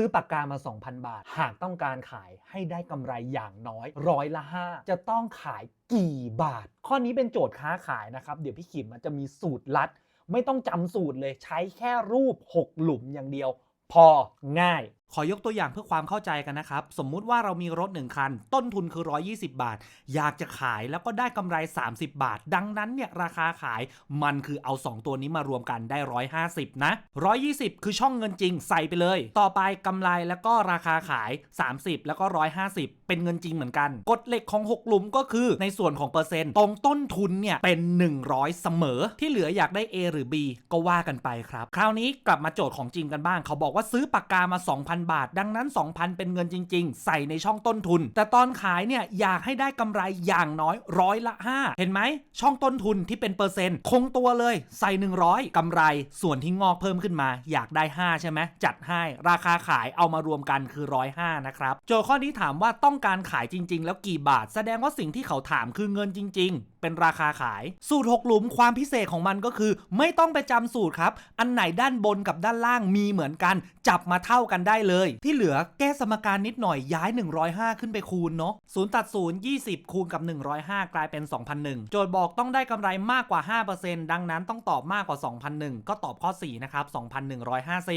ซื้อปากกามา 2,000 บาท หากต้องการขายให้ได้กำไรอย่างน้อยร้อยละ 5 จะต้องขายกี่บาท ข้อนี้เป็นโจทย์ค้าขายนะครับ เดี๋ยวพี่ขิมมันจะมีสูตรลัด ไม่ต้องจำสูตรเลยใช้แค่รูป 6 หลุมอย่างเดียว พอง่าย ขอยกตัวอย่างเพื่อความเข้าใจกันนะครับ สมมุติว่าเรามีรถ 1 คัน ต้นทุนคือ 120 บาท อยากจะขายแล้วก็ได้กำไร 30 บาท ดังนั้นเนี่ยราคาขายมันคือเอา 2 ตัวนี้มารวมกันได้ 150 นะ 120 คือช่องเงินจริงใส่ไปเลย ต่อไปกำไรแล้วก็ราคาขาย 30 แล้วก็ 150 เป็นเงินจริงเหมือนกันกฎเหล็กของ 6 หลุมก็คือในส่วนของเปอร์เซ็นต์ตรงต้นทุนเนี่ยเป็น 100 เสมอ ที่เหลืออยากได้ A หรือ B ก็ว่ากันไปครับ คราวนี้กลับมาโจทย์ของจริงกันบ้าง เขาบอกว่าซื้อปากกามา 2,000บาท ดังนั้น 2,000 เป็นเงินจริง ๆ ใส่ในช่องต้นทุน แต่ตอนขายเนี่ยอยากให้ได้กำไรอย่างน้อยร้อยละ 5 เห็นไหม ช่องต้นทุนที่เป็นเปอร์เซ็นต์ คงตัวเลย ใส่ 100กำไรส่วนที่งอกเพิ่มขึ้นมา อยากได้ 5 ใช่ไหมจัดให้ราคาขายเอามารวมกันคือ 105 นะครับ โจข้อนี้ถามว่าต้องการขายจริง ๆ แล้วกี่บาท แสดงว่าสิ่งที่เขาถามคือเงินจริง ๆเป็นราคาขาย สูตร 6 หลุมความพิเศษของมันก็คือ ไม่ต้องไปจำสูตรครับ อันไหนด้านบนกับด้านล่างมีเหมือนกัน จับมาเท่ากันได้เลย ที่เหลือแก้สมการนิดหน่อยย้าย 105 ขึ้นไปคูณเนาะศูนย์ตัดศูนย์20 คูณกับ 105 กลายเป็น 2,001 โจทย์บอกต้องได้กำไรมากกว่า 5%ดังนั้นต้องตอบมากกว่า 2,001 ก็ตอบข้อ 4 นะครับ 2,150